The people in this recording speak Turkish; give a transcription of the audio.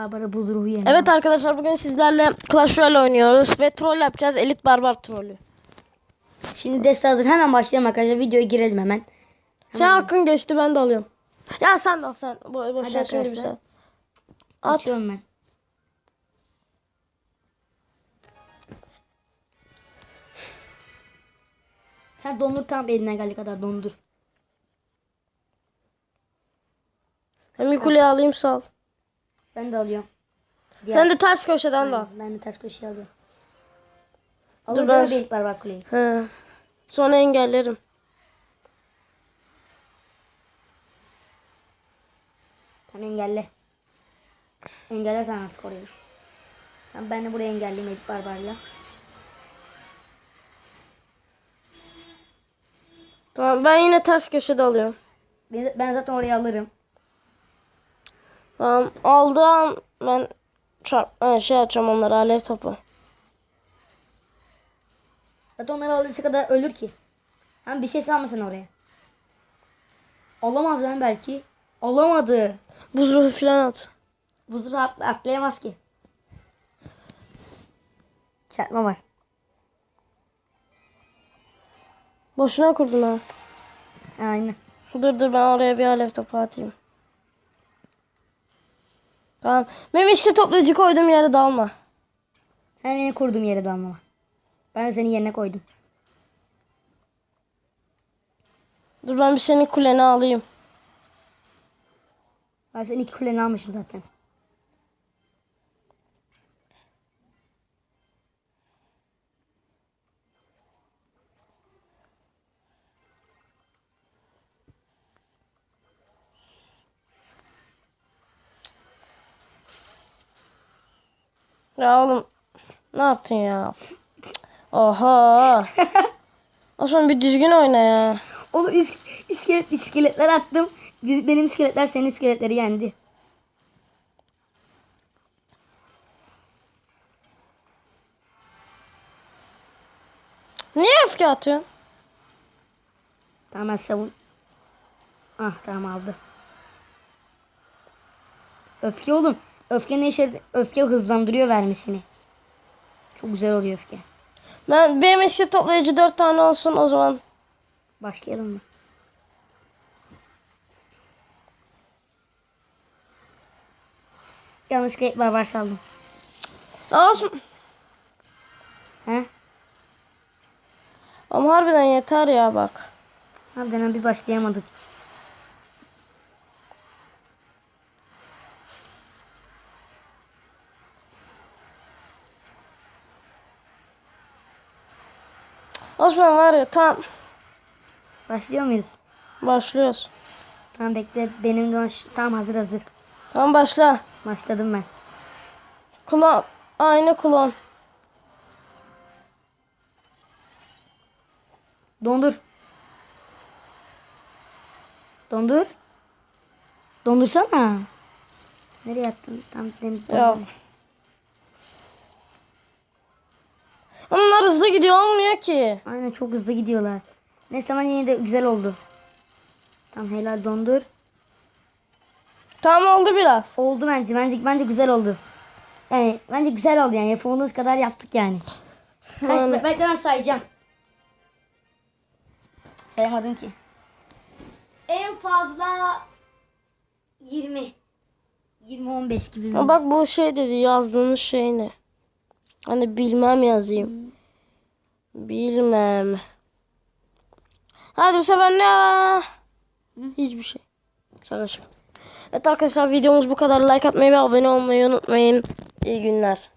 Barbara buz ruhu yeni. Evet arkadaşlar bugün sizlerle Clash Royale oynuyoruz ve troll yapacağız. Elit Barbar trolü. Şimdi deste hazır. Hemen başlayalım arkadaşlar. Videoya girelim hemen. Sen hakkın geçti ben de alıyorum. Ya sen de al sen. Bo boş ver şimdi bir sen. At. Açıyorum ben. Sen dondur tam eline geldiği kadar dondur. Hem yukarıya alayım sal. Ben de alıyorum. Diğer- Sen de ters köşeden de al. Ben de ters köşeye alıyorum. Dur Alın ben- ben... bir var kuleyi. He. Sonra engellerim. Tamam engelle. Engelle sen artık orayı. Tamam ben de burayı engelleyeyim Edip Barbar'la. Tamam ben yine ters köşede alıyorum. Ben, ben zaten orayı alırım. Tamam aldığım ben çarp ha, şey açacağım onları alev topu. Zaten onları alırsa kadar ölür ki. Hem bir şey salmasın oraya. Olamaz lan belki. Olamadı. Buz ruhu falan at. Buzu rahat atlayamaz ki. Çarpma var. Boşuna kurdun ha. Aynen. Dur dur ben oraya bir alev topu atayım. Tamam. Benim işte toplayıcı koyduğum yere dalma. Sen beni kurduğum yere dalma. Ben de senin yerine koydum. Dur ben bir senin kuleni alayım. Ben senin iki kuleni almışım zaten. Ya oğlum ne yaptın ya? Oha. Osman bir düzgün oyna ya. Oğlum is iskelet, iskeletler attım. Biz, benim iskeletler senin iskeletleri yendi. Niye öfke atıyorsun? Tamam ben savun. Ah tamam aldı. Öfke oğlum. Öfke ne işe? Öfke hızlandırıyor vermesini. Çok güzel oluyor öfke. Ben benim işte toplayıcı dört tane olsun o zaman. Başlayalım mı? Yanlışlıkla barbar saldım. Olsun. He? Ama harbiden yeter ya bak. Harbiden bir başlayamadık. Osman var ya tam Başlıyor muyuz? başlıyoruz. Tamam bekle. Benim de tam hazır hazır. Tamam başla. Başladım ben. Klon. Aynı klon. Dondur. Dondur. Dondursana. Nereye attın? Tam demin Ya. Onlar hızlı gidiyor olmuyor ki. Aynen çok hızlı gidiyorlar. Neyse ama yine de güzel oldu. Tam helal dondur. Tamam oldu biraz. Oldu bence. Bence bence güzel oldu. Yani bence güzel oldu yani. Yapamadığımız kadar yaptık yani. Kaç Yani. bekle ben sayacağım. Sayamadım ki. En fazla 20. 20 15 gibi. Ya bak bu şey dedi yazdığınız şey ne? Hani bilmem yazayım. Bilmem. Hadi bu sefer ne? Hiçbir şey. Şaka şaka. Evet arkadaşlar videomuz bu kadar. Like atmayı ve abone olmayı unutmayın. İyi günler.